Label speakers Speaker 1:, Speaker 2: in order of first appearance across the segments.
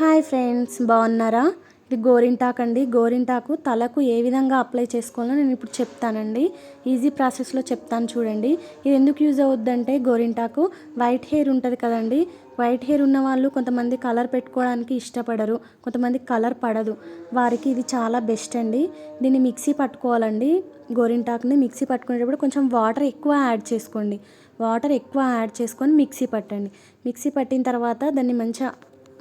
Speaker 1: Hi friends బాగున్నారా? ఇది గోరింటాకు అండి గోరింటాకు తలకు ఏ విధంగా అప్లై చేసుకోవాలో నేను ఇప్పుడు చెప్తానండి. ఈజీ ప్రాసెస్లో చెప్తాను చూడండి. ఇది ఎందుకు యూజ్ అవుద్దంటే గోరింటాకు వైట్ హెయిర్ ఉంటుంది కదండి. వైట్ హెయిర్ ఉన్న వాళ్ళు కొంతమంది కలర్ పెట్టుకోవడానికి ఇష్టపడరు. కొంతమంది కలర్ పడదు. వారికి ఇది చాలా బెస్ట్ అండి. దీన్ని మిక్సీ పట్టుకోవాలండి. గోరింటాకుని మిక్సీ పట్టుకునేటప్పుడు కొంచెం వాటర్ ఎక్కువ యాడ్ చేసుకోండి. వాటర్ ఎక్కువ యాడ్ చేసుకొని మిక్సీ పట్టండి. మిక్సీ పట్టిన తర్వాత దాన్ని మంచిగా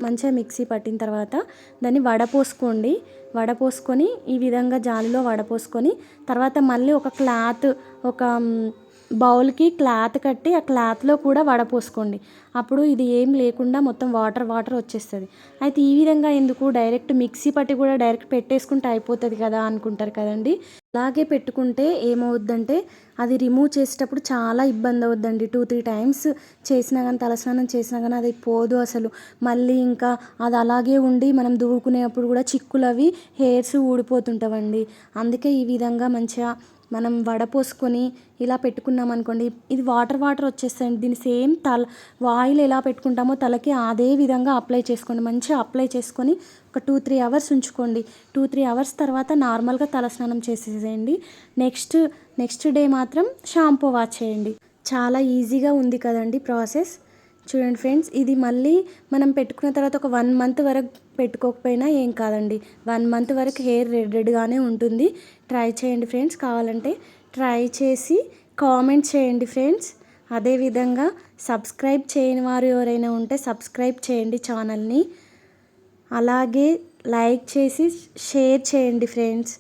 Speaker 1: మంచిగా మిక్సీ పట్టిన తర్వాత దాన్ని వడపోసుకోండి. వడపోసుకొని ఈ విధంగా జాలిలో వడపోసుకొని తర్వాత మళ్ళీ ఒక క్లాత్ ఒక బౌల్కి క్లాత్ కట్టి ఆ క్లాత్లో కూడా వడపోసుకోండి అప్పుడు ఇది ఏం లేకుండా మొత్తం వాటర్ వాటర్ వచ్చేస్తుంది. అయితే ఈ విధంగా ఎందుకు? డైరెక్ట్ మిక్సీ పట్టి కూడా డైరెక్ట్ పెట్టేసుకుంటే అయిపోతుంది కదా అనుకుంటారు కదండి. అలాగే పెట్టుకుంటే ఏమవుద్దంటే అది రిమూవ్ చేసేటప్పుడు చాలా ఇబ్బంది అవుద్దండి. టూ త్రీ టైమ్స్ చేసినా కానీ తలస్నానం చేసినా కానీ అది పోదు అసలు. మళ్ళీ ఇంకా అది అలాగే ఉండి మనం దువ్వుకునేప్పుడు కూడా చిక్కులు అవి హెయిర్స్ ఊడిపోతుంటావండి. అందుకే ఈ విధంగా మంచిగా మనం వడపోసుకొని ఇలా పెట్టుకున్నాం అనుకోండి ఇది వాటర్ వాటర్ వచ్చేస్తుంది దీన్ని సేమ్ తల ఆయిల్ ఎలా పెట్టుకుంటామో తలకి అదే విధంగా అప్లై చేసుకోండి. మంచిగా అప్లై చేసుకొని ఒక టూ త్రీ అవర్స్ ఉంచుకోండి. టూ త్రీ అవర్స్ తర్వాత నార్మల్గా తలస్నానం చేసేసేయండి. నెక్స్ట్ నెక్స్ట్ డే మాత్రం షాంపూ వాష్ చేయండి. చాలా ఈజీగా ఉంది కదండి ప్రాసెస్. చూడండి ఫ్రెండ్స్ ఇది మళ్ళీ మనం పెట్టుకున్న తర్వాత ఒక వన్ మంత్ వరకు పెట్టుకోకపోయినా ఏం కాదండి. వన్ మంత్ వరకు హెయిర్ రెడ్ రెడ్గానే ఉంటుంది. ట్రై చేయండి ఫ్రెండ్స్ కావాలంటే ట్రై చేసి కామెంట్ చేయండి ఫ్రెండ్స్. అదేవిధంగా సబ్స్క్రైబ్ చేయని వారు ఎవరైనా ఉంటే సబ్స్క్రైబ్ చేయండి ఛానల్ని. అలాగే లైక్ చేసి షేర్ చేయండి ఫ్రెండ్స్.